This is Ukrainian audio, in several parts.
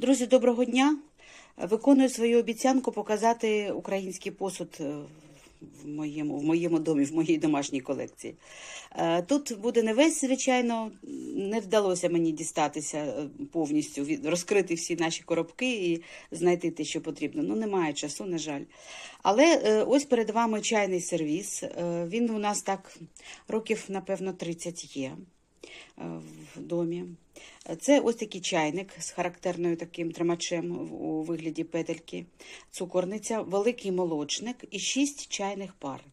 Друзі, доброго дня! Виконую свою обіцянку показати український посуд е, в моєму, в моєму домі, в моїй домашній колекції. Е, Тут буде не весь, звичайно, не вдалося мені дістатися е, повністю, розкрити всі наші коробки і знайти те, що потрібно. Ну, немає часу, на жаль. Але ось перед вами чайний сервіс. Він у нас так років, напевно, 30 є в домі. Це ось такий чайник з характерною таким тримачем у вигляді петельки, цукорниця, великий молочник і шість чайних пар.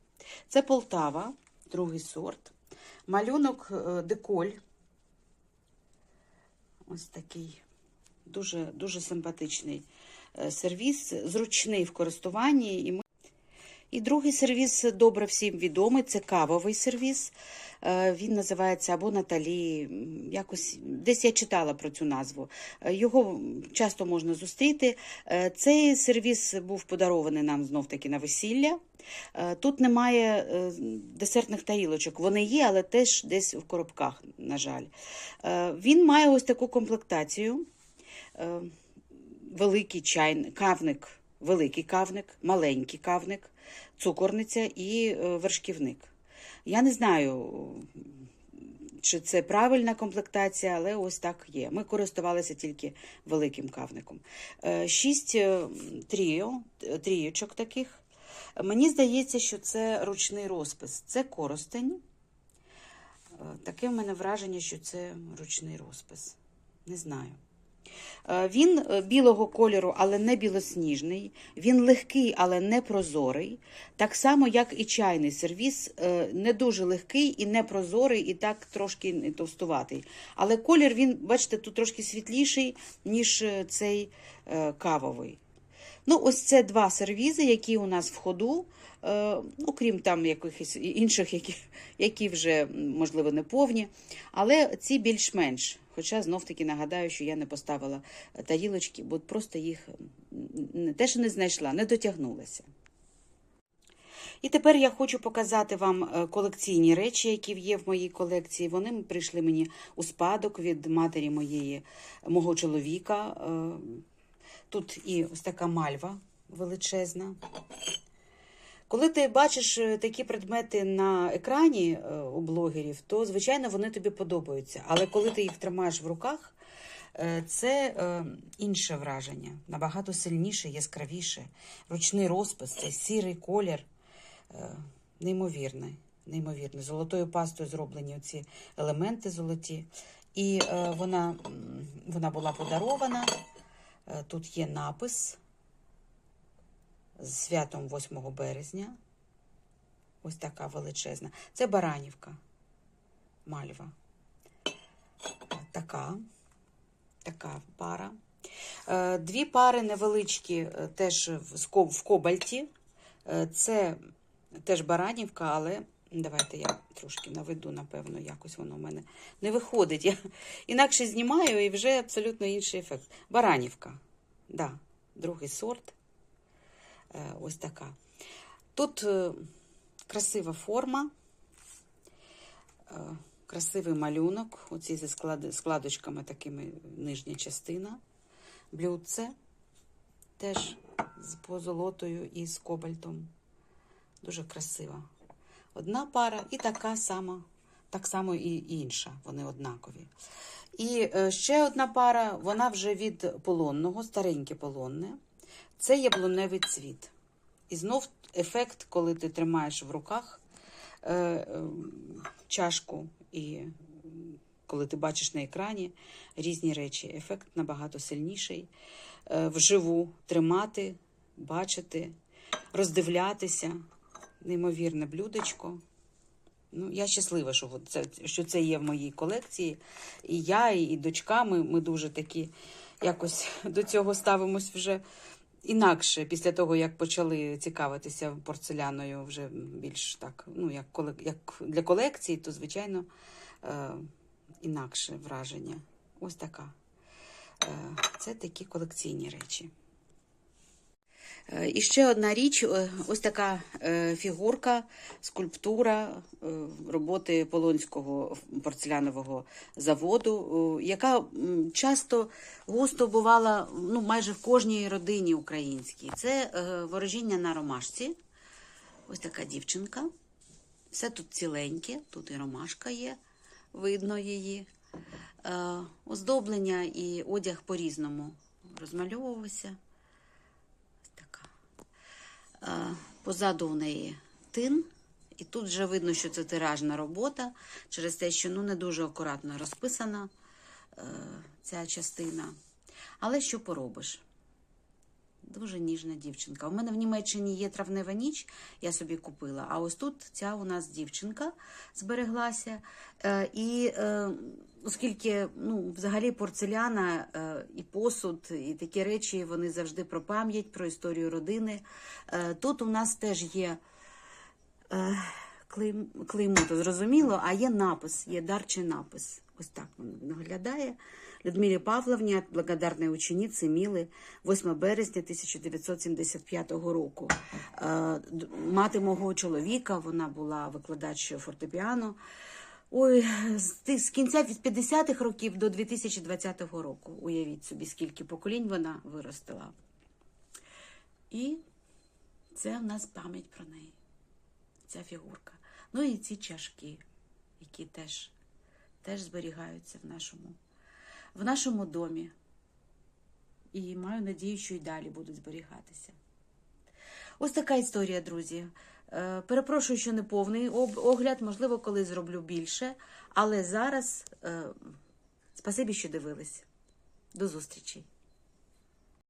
Це Полтава, другий сорт. Малюнок е, деколь. Ось такий дуже, дуже симпатичний е, сервіс, зручний в користуванні. І ми і другий сервіс добре всім відомий. Це кавовий сервіс. Е, Він називається або Наталі. Якось десь я читала про цю назву. Е, Його часто можна зустріти. Е, Цей сервіс був подарований нам знов таки на весілля. Тут немає десертних тарілочок. Вони є, але теж десь в коробках, на жаль. Він має ось таку комплектацію. Великий чайник, кавник, великий кавник, маленький кавник, цукорниця і е, вершківник. Я не знаю, чи це правильна комплектація, але ось так є. Ми користувалися тільки великим кавником. Е, Шість е, тріо, трієчок таких. Мені здається, що це ручний розпис. Це коростень. Таке в мене враження, що це ручний розпис. Не знаю. Е, Він е, білого кольору, але не білосніжний. Він легкий, але не прозорий. Так само, як і чайний сервіс, е, не дуже легкий і не прозорий, і так трошки товстуватий. Але колір він, бачите, тут трошки світліший, ніж цей кавовий. Ну, ось це два сервізи, які у нас в ходу, ну, крім там якихось інших, які, які вже, можливо, не повні. Але ці більш-менш. Хоча знов-таки нагадаю, що я не поставила е, тарілочки, бо просто їх те, що не знайшла, не дотягнулася. І тепер я хочу показати вам е, колекційні речі, які є в моїй колекції. Вони прийшли мені у спадок від матері моєї, мого чоловіка. Е, Тут і ось така мальва величезна. Коли ти бачиш е, такі предмети на екрані е, у блогерів, то, звичайно, вони тобі подобаються. Але коли ти їх тримаєш в руках, е, це інше враження, набагато сильніше, яскравіше. Ручний розпис, цей сірий колір, е, неймовірний. Неймовірний. Золотою пастою зроблені ці елементи золоті. І вона, вона була подарована. Тут є напис з святом 8 березня. Ось така величезна. Це Баранівка. Мальва. Така. Така пара. Е, Дві пари невеличкі, е, теж в кобальті. Е, Це теж Баранівка, але давайте я трошки наведу, напевно, якось воно в мене не виходить. Я інакше знімаю і вже абсолютно інший ефект. Баранівка. Да, другий сорт. Е, Ось така. Тут е, красива форма, е, красивий малюнок. Оці зі складочками такими нижня частина. Блюдце теж з позолотою і з кобальтом. Дуже красива. Одна пара і така сама, так само і інша. Вони однакові. І ще одна пара, вона вже від полонного, стареньке полонне. Це яблуневий цвіт. І знов ефект, коли ти тримаєш в руках е, е, чашку, і коли ти бачиш на екрані різні речі. Ефект набагато сильніший. Е, вживу тримати, бачити, роздивлятися. Неймовірне блюдечко. Ну, я щаслива, що, це, що це є в моїй колекції. І я, і, дочка, ми, ми дуже такі якось до цього ставимось вже інакше, після того, як почали цікавитися порцеляною вже більш так, ну, як, як для колекції, то, звичайно, е, інакше враження. Ось така. Е, це такі колекційні речі. І ще одна річ, е, ось така е, фігурка, скульптура е, роботи Полонського порцелянового заводу, яка часто густо бувала ну, майже в кожній родині українській. Це ворожіння на ромашці. Ось така дівчинка. Все тут ціленьке, тут і ромашка є, видно її. Оздоблення і одяг по-різному розмальовувався. Е, Позаду в неї тин, і тут вже видно, що це тиражна робота, через те, що ну, не дуже акуратно розписана е, ця частина. Але що поробиш? Дуже ніжна дівчинка. У мене в Німеччині є травнева ніч, я собі купила. А ось тут ця у нас дівчинка збереглася. Е, і е, оскільки ну, взагалі порцеляна е, і посуд, і такі речі, вони завжди про пам'ять, про історію родини. Е, тут у нас теж є е, клейм, клеймо, то зрозуміло, а є напис, є дарчий напис. Ось так воно виглядає. Людмилі Павловні, благодарної учениці Міли, 8 березня 1975 року. Мати мого чоловіка, вона була викладач фортепіано. Ой, з, з кінця 50-х років до 2020 року. Уявіть собі, скільки поколінь вона виростила. І це в нас пам'ять про неї ця фігурка. Ну і ці чашки, які теж, теж зберігаються в нашому, в нашому домі. І маю надію, що й далі будуть зберігатися. Ось така історія, друзі. Е, Перепрошую, що не повний огляд, можливо, коли зроблю більше. Але зараз е, спасибі, що дивились. До зустрічі!